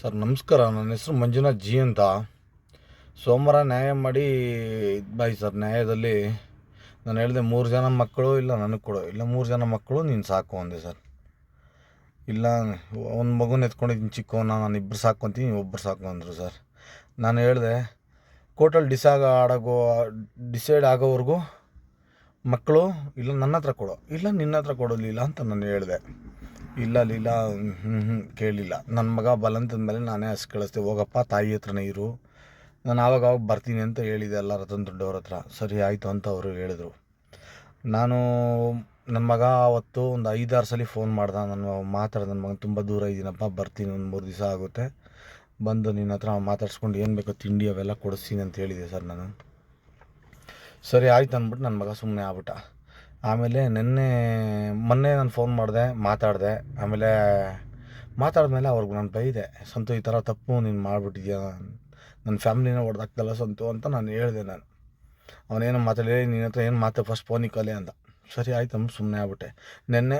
Sir, ನಮಸ್ಕಾರ. ನನ್ನ ಹೆಸರು ಮಂಜುನಾಥ್ ಜಿ ಅಂತ. ಸೋಮವಾರ ನ್ಯಾಯ ಮಾಡಿ ಇದು ಬಾಯ್ ಸರ್, ನ್ಯಾಯದಲ್ಲಿ ನಾನು ಹೇಳಿದೆ ಮೂರು ಜನ ಮಕ್ಕಳು, ಇಲ್ಲ ನನಗೆ ಕೊಡು, ಇಲ್ಲ ಮೂರು ಜನ ಮಕ್ಕಳು, ನೀನು ಸಾಕು ಅಂದೆ ಸರ್. ಇಲ್ಲ, ಒಂದು ಮಗುನ ಎತ್ಕೊಂಡಿದ್ದೀನಿ ಚಿಕ್ಕವನ ನಾನು ಇಬ್ಬರು ಸಾಕೊಂತೀನಿ ಒಬ್ಬರು ಸಾಕು ಅಂದರು ಸರ್. ನಾನು ಹೇಳಿದೆ, ಕೋರ್ಟಲ್ಲಿ ಡಿಸಾಗ ಆಡೋಗೋ ಡಿಸೈಡ್ ಆಗೋವರೆಗೂ ಮಕ್ಕಳು, ಇಲ್ಲ ನನ್ನ ಹತ್ರ ಕೊಡು, ಇಲ್ಲ ನಿನ್ನ ಹತ್ರ ಕೊಡೋದಿಲ್ಲ ಅಂತ ನಾನು ಹೇಳಿದೆ. ಇಲ್ಲ, ಲೀಲ ಹ್ಞೂ ಹ್ಞೂ ಕೇಳಿಲ್ಲ. ನನ್ನ ಮಗ ಬಲಂತದ ಮೇಲೆ ನಾನೇ ಅಷ್ಟು ಕಳಿಸ್ದೆ. ಹೋಗಪ್ಪ, ತಾಯಿ ಹತ್ರನೇ ಇರು. ನಾನು ಆವಾಗ ಅವಾಗ ಬರ್ತೀನಿ ಅಂತ ಹೇಳಿದೆ ಎಲ್ಲ ರತನ್ ದೊಡ್ಡವ್ರ ಹತ್ರ. ಸರಿ ಆಯಿತು ಅಂತ ಅವರು ಹೇಳಿದರು. ನಾನು ನನ್ನ ಮಗ ಅವತ್ತು ಒಂದು ಐದಾರು ಸಲ ಫೋನ್ ಮಾಡ್ದೆ. ನಾನು ಮಾತಾಡ್ದೆ ನನ್ನ ಮಗನ ತುಂಬ ದೂರ ಇದ್ದೀನಪ್ಪ ಬರ್ತೀನಿ ಒಂದು ಮೂರು ದಿವಸ ಆಗುತ್ತೆ. ಬಂದು ನಿನ್ನ ಹತ್ರ ಮಾತಾಡ್ಸ್ಕೊಂಡು ಏನು ಬೇಕೋ ತಿಂಡಿ ಅವೆಲ್ಲ ಕೊಡಿಸ್ತೀನಿ ಅಂತ ಹೇಳಿದೆ ಸರ್ ನಾನು. ಸರಿ, ಆಯ್ತು ಅಂದ್ಬಿಟ್ಟು ನನ್ನ ಮಗ ಸುಮ್ಮನೆ ಆಗ್ಬಿಟ್ಟ. ಆಮೇಲೆ ನಿನ್ನೆ, ಮೊನ್ನೆ ನಾನು ಫೋನ್ ಮಾಡಿದೆ, ಮಾತಾಡಿದೆ. ಆಮೇಲೆ ಮಾತಾಡಿದ್ಮೇಲೆ ಅವ್ರಿಗೆ ನಾನು ಬೈದೆ ಸಂತು, ಈ ಥರ ತಪ್ಪು, ನೀನು ಮಾಡಿಬಿಟ್ಟಿದ್ಯಾ? ನನ್ನ ಫ್ಯಾಮ್ಲಿನ ಹೊಡೆದಾಕ್ತಲ್ಲ ಸಂತು, ಅಂತ ನಾನು ಹೇಳಿದೆ ನಾನು. ಅವನೇನು ಮಾತಾಡಿ ನಿನ್ನ ಹತ್ರ ಏನು ಮಾತು? ಫಸ್ಟ್ ಫೋನಿಗೆ ಕಲೆ ಅಂತ ಸರಿ, ಆಯ್ತು ಅಮ್ಮ ಸುಮ್ಮನೆ ಆಗ್ಬಿಟ್ಟೆ. ನಿನ್ನೆ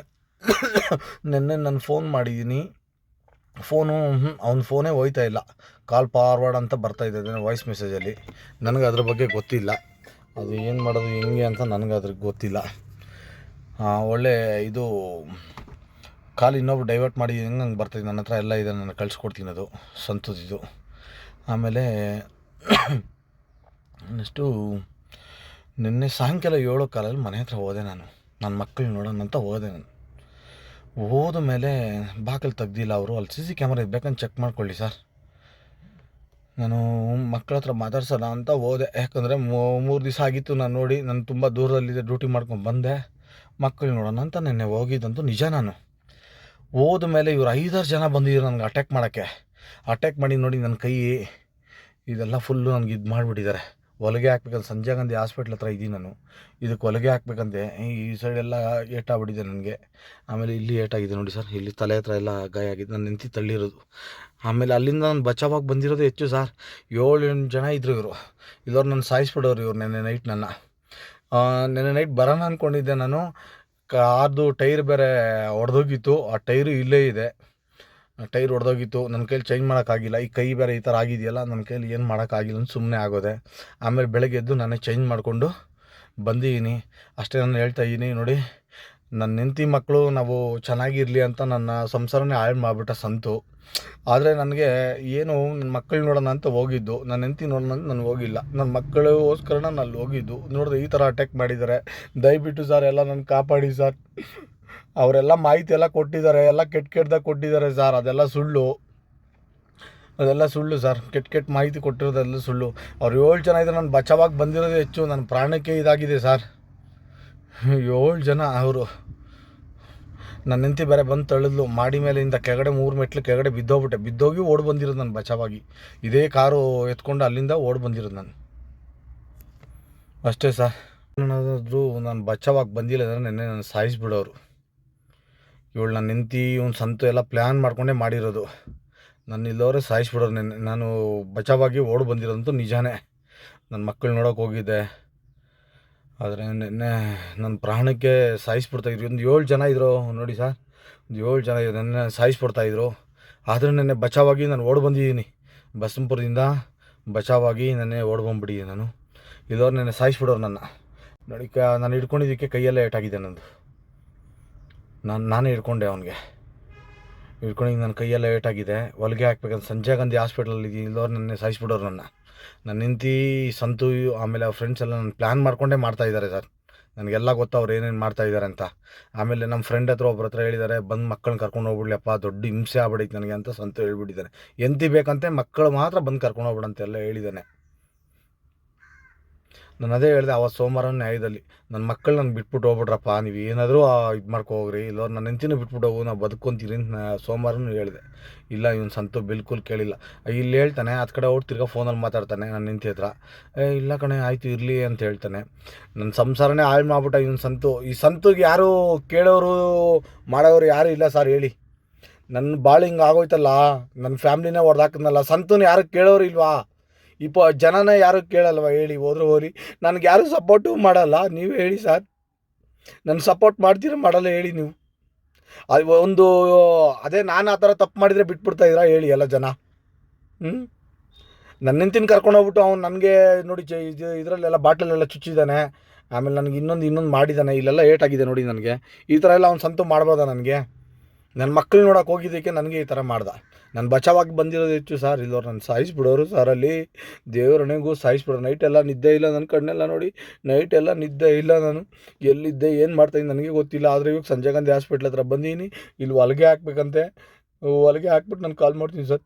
ನಿನ್ನೆ ನಾನು ಫೋನ್ ಮಾಡಿದ್ದೀನಿ ಫೋನು ಅವ್ನ ಫೋನೇ ಹೋಯ್ತಾ ಇಲ್ಲ. ಕಾಲ್ ಫಾರ್ವರ್ಡ್ ಅಂತ ಬರ್ತಾ ಇದೆ ವಾಯ್ಸ್ ಮೆಸೇಜಲ್ಲಿ ನನಗೆ ಅದ್ರ ಬಗ್ಗೆ ಗೊತ್ತಿಲ್ಲ. ಅದು ಏನು ಮಾಡೋದು, ಹೆಂಗೆ ಅಂತ ನನಗೆ ಅದ್ರಿಗೆ ಗೊತ್ತಿಲ್ಲ. ಒಳ್ಳೆ ಇದು, ಕಾಲು ಇನ್ನೊಬ್ರು ಡೈವರ್ಟ್ ಮಾಡಿ ಹೆಂಗೆ ಹಂಗೆ ಬರ್ತದೆ ನನ್ನ ಹತ್ರ ಎಲ್ಲ ಇದೆ, ನಾನು ಕಳಿಸ್ಕೊಡ್ತೀನಿ ಅದು ಸಂತದಿದು ಆಮೇಲೆ, ನೆಕ್ಸ್ಟು, ನಿನ್ನೆ ಸಾಯಂಕಾಲ ಏಳು ಕಾಲಲ್ಲಿ ಮನೆ ಹತ್ರ ಹೋದೆ ನಾನು, ನನ್ನ ಮಕ್ಕಳು ನೋಡೋಣ ಅಂತ ಹೋದೆ ನಾನು. ಹೋದ ಮೇಲೆ ಬಾಗಿಲು ತೆಗ್ದಿಲ್ಲ ಅವರು, ಅಲ್ಲಿ ಸಿ ಸಿ ಕ್ಯಾಮ್ರಾ ಇರಬೇಕಂತ ಚೆಕ್ ಮಾಡ್ಕೊಳ್ಳಿ ಸರ್. ನಾನು ಮಕ್ಕಳ ಹತ್ರ ಮಾತಾಡ್ಸೋಣ ಅಂತ ಹೋದೆ, ಯಾಕಂದರೆ ಮೂರು ದಿವಸ ಆಗಿತ್ತು ನಾನು ನೋಡಿ, ನಾನು ತುಂಬ ದೂರದಲ್ಲಿದ್ದೆ ಡ್ಯೂಟಿ ಮಾಡ್ಕೊಂಡು ಬಂದೆ. ಮಕ್ಕಳು ನೋಡೋಣ ಅಂತ ನೆನ್ನೆ ಹೋಗಿದ್ದಂತೂ ನಿಜ ನಾನು. ಹೋದ ಮೇಲೆ ಇವ್ರು ಐದಾರು ಜನ ಬಂದಿದ್ರು ನನಗೆ ಅಟ್ಯಾಕ್ ಮಾಡೋಕ್ಕೆ. ಅಟ್ಯಾಕ್ ಮಾಡಿ ನೋಡಿ ನನ್ನ ಕೈ ಇದೆಲ್ಲ ಫುಲ್ಲು ನನಗೆ ಇದು ಮಾಡಿಬಿಟ್ಟಿದ್ದಾರೆ. ಹೊಲಿಗೆ ಹಾಕ್ಬೇಕಂತ ಸಂಜೆ ಗಾಂಧಿ ಹಾಸ್ಪಿಟ್ಲ್ ಹತ್ರ ಇದ್ದೀನಿ ನಾನು. ಇದಕ್ಕೆ ಹೊಲಿಗೆ ಹಾಕ್ಬೇಕಂತೆ. ಈ ಸೈಡೆಲ್ಲ ಏಟಾಗ್ಬಿಟ್ಟಿದೆ ನನಗೆ. ಆಮೇಲೆ ಇಲ್ಲಿ ಏಟಾಗಿದೆ ನೋಡಿ ಸರ್ ಇಲ್ಲಿ ತಲೆ ಹತ್ರ ಎಲ್ಲ ಗಾಯ ಆಗಿದೆ. ನಾನು ನಿಂತು ತಳ್ಳಿರೋದು. ಆಮೇಲೆ ಅಲ್ಲಿಂದ ನಾನು ಬಚಾವಾಗಿ ಬಂದಿರೋದು ಹೆಚ್ಚು ಸರ್ ಏಳು ಎಂಟು ಜನ ಇದ್ರು ಇವರು. ಇಲ್ಲವ್ರು ನನ್ನ ಸಾಯಿಸ್ಬಿಡೋರು ಇವ್ರು ನೆನ್ನೆ ನೈಟ್ ನನ್ನ. ನೆನ್ನೆ ನೈಟ್ ಬರೋಣ ಅಂದ್ಕೊಂಡಿದ್ದೆ ನಾನು. ಕಾರ್ದು ಟೈರ್ ಬೇರೆ ಒಡೆದೋಗಿತ್ತು. ಆ ಟೈರು ಇಲ್ಲೇ ಇದೆ. ಟೈರ್ ಒಡೆದೋಗಿತ್ತು. ನನ್ನ ಕೈಲಿ ಚೇಂಜ್ ಮಾಡೋಕ್ಕಾಗಿಲ್ಲ ಈ ಕೈ ಬೇರೆ ಈ ಥರ ಆಗಿದೆಯಲ್ಲ ನನ್ನ ಕೈಲಿ ಏನು ಮಾಡೋಕ್ಕಾಗಿಲ್ಲ ಅಂತ ಸುಮ್ಮನೆ ಆಗೋದೆ. ಆಮೇಲೆ ಬೆಳಗ್ಗೆ ಎದ್ದು ನಾನೇ ಚೇಂಜ್ ಮಾಡಿಕೊಂಡು ಬಂದಿದ್ದೀನಿ ಅಷ್ಟೇ ನಾನು ಹೇಳ್ತಾ ಇದ್ದೀನಿ ನೋಡಿ. ನನ್ನ ಹೆಂಡತಿ ಮಕ್ಕಳು ನಾವು ಚೆನ್ನಾಗಿರಲಿ ಅಂತ ನನ್ನ ಸಂಸಾರನೇ ಹಾಳು ಮಾಡಿಬಿಟ್ಟ ಸಂತು. ಆದರೆ ನನಗೆ ಏನು ನನ್ನ ಮಕ್ಕಳು ನೋಡೋಣ ಅಂತ ಹೋಗಿದ್ದು. ನನ್ನ ಹೆಂಡತಿ ನೋಡೋಣ ಅಂತ ನಾನು ಹೋಗಿಲ್ಲ. ನನ್ನ ಮಕ್ಕಳಿಗೋಸ್ಕರ ನಾನು ಅಲ್ಲಿ ಹೋಗಿದ್ದು. ನೋಡಿದ್ರೆ ಈ ಥರ ಅಟ್ಯಾಕ್ ಮಾಡಿದ್ದಾರೆ ದಯವಿಟ್ಟು ಸರ್ ಎಲ್ಲ ನನ್ನ ಕಾಪಾಡಿ ಸರ್ ಅವರೆಲ್ಲ ಮಾಹಿತಿ ಎಲ್ಲ ಕೊಟ್ಟಿದ್ದಾರೆ ಎಲ್ಲ ಕೆಟ್ಟ ಕೆಟ್ಟದಾಗ ಕೊಟ್ಟಿದ್ದಾರೆ ಸರ್ ಅದೆಲ್ಲ ಸುಳ್ಳು. ಅದೆಲ್ಲ ಸುಳ್ಳು ಸರ್ ಕೆಟ್ಟ ಕೆಟ್ಟ ಮಾಹಿತಿ ಕೊಟ್ಟಿರೋದೆಲ್ಲ ಸುಳ್ಳು. ಅವ್ರು ಏಳು ಜನ ಇದ್ದರೆ ನಾನು ಬಚಾವಾಗಿ ಬಂದಿರೋದೇ ಹೆಚ್ಚು. ನನ್ನ ಪ್ರಾಣಕ್ಕೆ ಇದಾಗಿದೆ ಸರ್ ಏಳು ಜನ ಅವರು. ನನ್ನ ಹೆಂಡತಿ ಬೇರೆ ಬಂದು ತಳ್ಳಿದ್ಲು. ಮಾಡಿ ಮೇಲಿಂದ ಕೆಳಗಡೆ ಮೂರು ಮೆಟ್ಲು ಕೆಳಗಡೆ ಬಿದ್ದೋಗ್ಬಿಟ್ಟೆ. ಬಿದ್ದೋಗಿ ಓಡಿ ಬಂದಿರೋದು ನಾನು ಬಚಾವಾಗಿ. ಇದೇ ಕಾರು ಎತ್ಕೊಂಡು ಅಲ್ಲಿಂದ ಓಡಿ ಬಂದಿರೋದು ನಾನು. ಅಷ್ಟೇ ಸರ್. ಏನಾದರೂ ನಾನು ಬಚಾವಾಗಿ ಬಂದಿಲ್ಲ ಅಂದರೆ ನೆನ್ನೆ ನಾನು ಸಾಯಿಸ್ಬಿಡೋರು. ಇವಳು ನನ್ನ ಹೆಂಡತಿ, ಇವನು ಸಂತು ಎಲ್ಲ ಪ್ಲ್ಯಾನ್ ಮಾಡಿಕೊಂಡೇ ಮಾಡಿರೋದು. ನನ್ನ ಇಲ್ಲವರೆ ಸಾಯಿಸ್ಬಿಡೋರು ನೆನ್ನೆ. ನಾನು ಬಚಾವಾಗಿ ಓಡಿ ಬಂದಿರೋದಂತೂ ನಿಜಾನೇ. ನನ್ನ ಮಕ್ಕಳು ನೋಡೋಕೆ ಹೋಗಿದ್ದೆ. ಆದರೆ ನಿನ್ನೆ ನನ್ನ ಪ್ರಾಣಕ್ಕೆ ಸಾಯಿಸ್ಬಿಡ್ತಾಯಿದ್ರು ಒಂದು ಏಳು ಜನ ಇದ್ರು. ನೋಡಿ ಸರ್, ಒಂದು ಏಳು ಜನ ಇದ್ರು. ನೆನ್ನೆ ಸಾಯಿಸ್ಬಿಡ್ತಾಯಿದ್ರು ಆದರೆ ನೆನ್ನೆ ಬಚಾವಾಗಿ ನಾನು ಓಡ್ ಬಂದಿದ್ದೀನಿ. ಬಸಂಪುರದಿಂದ ಬಚಾವಾಗಿ ನೆನ್ನೆ ಓಡ್ ಬಂದ್ಬಿಟ್ಟಿದ್ದೀನಿ ನಾನು. ಇಲ್ಲವ್ರು ನೆನ್ನೆ ಸಾಯಿಸ್ಬಿಡೋರು ನನ್ನ. ನೋಡಿ, ಕ ನಾನು ಹಿಡ್ಕೊಂಡಿದ್ದಕ್ಕೆ ಕೈಯೆಲ್ಲ ಏಟಾಗಿದೆ ನಂದು. ನಾನು, ನಾನೇ ಹಿಡ್ಕೊಂಡೆ ಅವನಿಗೆ. ಹಿಡ್ಕೊಂಡಿದ್ದು ನನ್ನ ಕೈಯೆಲ್ಲ ಏಟಾಗಿದೆ ಹೊಲಿಗೆ ಹಾಕ್ಬೇಕಂತ. ಸಂಜೆ ಗಾಂಧಿ ಹಾಸ್ಪಿಟಲಲ್ಲಿ ಇಲ್ಲವ್ರು ನೆನ್ನೆ ಸಾಯಿಸ್ಬಿಡೋರು ನನ್ನ. ನನ್ನ ಹೆಂಡತಿ, ಸಂತು, ಆಮೇಲೆ ಅವ್ರ ಫ್ರೆಂಡ್ಸ್ ಎಲ್ಲ ನನ್ನ ಪ್ಲ್ಯಾನ್ ಮಾಡ್ಕೊಂಡೇ ಮಾಡ್ತಾ ಇದ್ದಾರೆ ಸರ್ ನನಗೆಲ್ಲ ಗೊತ್ತು ಅವ್ರು ಏನೇನು ಮಾಡ್ತಾ ಇದ್ದಾರೆ ಅಂತ. ಆಮೇಲೆ ನಮ್ಮ ಫ್ರೆಂಡ್ ಹತ್ರ ಒಬ್ಬರ ಹತ್ರ ಹೇಳಿದ್ದಾರೆ ಬಂದು ಮಕ್ಕಳನ್ನ ಕರ್ಕೊಂಡು ಹೋಗ್ಬಿಡ್ಲಪ್ಪ ದೊಡ್ಡ ಹಿಂಸೆ ಆಗ್ಬಿಡೈತೆ ನನಗೆ ಅಂತ ಸಂತು ಹೇಳ್ಬಿಟ್ಟಿದ್ದಾನೆ ಎಂತಿ ಬೇಕಂತೆ ಮಕ್ಕಳು ಮಾತ್ರ ಬಂದು ಕರ್ಕೊಂಡು ಹೋಗ್ಬಿಡಂತೆಲ್ಲ ಹೇಳಿದ್ದಾನೆ ನಾನು ಅದೇ ಹೇಳಿದೆ ಅವತ್ತು ಸೋಮವಾರ ನ್ಯಾಯದಲ್ಲಿ. ನನ್ನ ಮಕ್ಕಳು ನಾನು ಬಿಟ್ಬಿಟ್ಟು ಹೋಗ್ಬಿಡ್ರಪ್ಪ ನೀವು ಏನಾದರೂ ಇದು ಮಾಡ್ಕೊ ಹೋಗ್ರಿ. ಇಲ್ಲ ನನ್ನ ಹೆಂಡ್ತಿನೂ ಬಿಟ್ಬಿಟ್ಟು ಹೋಗು, ನಾವು ಬದುಕೊಂತೀರಿ ನಾ ಸೋಮವಾರನೂ ಹೇಳಿದೆ. ಇಲ್ಲ, ಇವನು ಸಂತು ಬಿಲ್ಕುಲ್ ಕೇಳಿಲ್ಲ. ಇಲ್ಲಿ ಹೇಳ್ತಾನೆ ಅದು ಕಡೆ ಹೋಗಿ ತಿರ್ಗಾ ಫೋನಲ್ಲಿ ಮಾತಾಡ್ತಾನೆ ನನ್ನ ಹೆಂಡ್ತಿ ಹತ್ರ. ಇಲ್ಲ ಕಣೆ, ಆಯಿತು, ಇರಲಿ ಅಂತ ಹೇಳ್ತಾನೆ. ನನ್ನ ಸಂಸಾರನೇ ಹಾಳು ಮಾಡ್ಬಿಟ್ಟ ಇವನು ಸಂತು. ಈ ಸಂತುಗೆ ಯಾರು ಕೇಳೋರು, ಮಾಡೋರು ಯಾರು ಇಲ್ಲ ಸರ್, ಹೇಳಿ. ನನ್ನ ಬಾಳು ಹಿಂಗೆ ಆಗೋಯ್ತಲ್ಲ ನನ್ನ ಫ್ಯಾಮ್ಲಿನೇ ಹೊಡೆದಾಕದ್ನಲ್ಲ ಸಂತೂನು ಯಾರು ಕೇಳೋರು ಇಲ್ವಾ? ಈ ಪ ಜನನೇ ಯಾರು ಕೇಳಲ್ವ? ಹೇಳಿ, ಹೋದ್ರೆ ಹೋರಿ. ನನಗೆ ಯಾರು ಸಪೋರ್ಟು ಮಾಡಲ್ಲ. ನೀವು ಹೇಳಿ ಸರ್. ನನ್ನ ಸಪೋರ್ಟ್ ಮಾಡ್ತೀರ ಮಾಡಲ್ಲ ಹೇಳಿ ನೀವು. ಒಂದು, ಅದೇ ನಾನು ಆ ಥರ ತಪ್ಪು ಮಾಡಿದರೆ ಬಿಟ್ಬಿಡ್ತಾ ಇದ್ದೀರಾ? ಹೇಳಿ ಎಲ್ಲ ಜನ. ಹ್ಞೂ ನನ್ನ ಕರ್ಕೊಂಡು ಹೋಗ್ಬಿಟ್ಟು ಅವ್ನು ನನಗೆ ನೋಡಿ ಚ ಇದು, ಇದರಲ್ಲೆಲ್ಲ ಬಾಟ್ಲಲ್ಲೆಲ್ಲ ಚುಚ್ಚಿದ್ದಾನೆ. ಆಮೇಲೆ ನನಗೆ ಇನ್ನೊಂದು ಇನ್ನೊಂದು ಮಾಡಿದ್ದಾನೆ. ಇಲ್ಲೆಲ್ಲ ಏಟಾಗಿದೆ ನೋಡಿ ನನಗೆ. ಈ ಥರ ಎಲ್ಲ ಅವ್ನು ಸಂತು ಮಾಡ್ಬೋದಾ ನನಗೆ? ನನ್ನ ಮಕ್ಕಳು ನೋಡೋಕೆ ಹೋಗಿದ್ದಕ್ಕೆ ನನಗೆ ಈ ಥರ ಮಾಡ್ದೆ. ನಾನು ಬಚಾವಾಗಿ ಬಂದಿರೋದು ಹೆಚ್ಚು ಸರ್ ಇಲ್ಲವ್ರು ನನ್ನ ಸಾಯಿಸ್ಬಿಡೋರು ಸರ್ ಅಲ್ಲಿ. ದೇವರಣೆಗೂ ಸಾಯಿಸ್ಬಿಡೋರು. ನೈಟ್ ಎಲ್ಲ ನಿದ್ದೆ ಇಲ್ಲ ನನ್ನ ಕಣ್ಣೆಲ್ಲ ನೋಡಿ. ನೈಟ್ ಎಲ್ಲ ನಿದ್ದೆ ಇಲ್ಲ ನಾನು. ಎಲ್ಲಿದ್ದೆ, ಏನು ಮಾಡ್ತಾಯಿದ್ದೆ ನನಗೆ ಗೊತ್ತಿಲ್ಲ. ಆದರೆ ಇವಾಗ ಸಂಜೆ ಗಾಂಧಿ ಹಾಸ್ಪಿಟ್ಲ್ ಹತ್ರ ಬಂದೀನಿ. ಇಲ್ಲಿ ಹೊಲಿಗೆ ಹಾಕ್ಬೇಕಂತೆ. ಹೊಲಿಗೆ ಹಾಕ್ಬಿಟ್ಟು ನಾನು ಕಾಲ್ ಮಾಡ್ತೀನಿ ಸರ್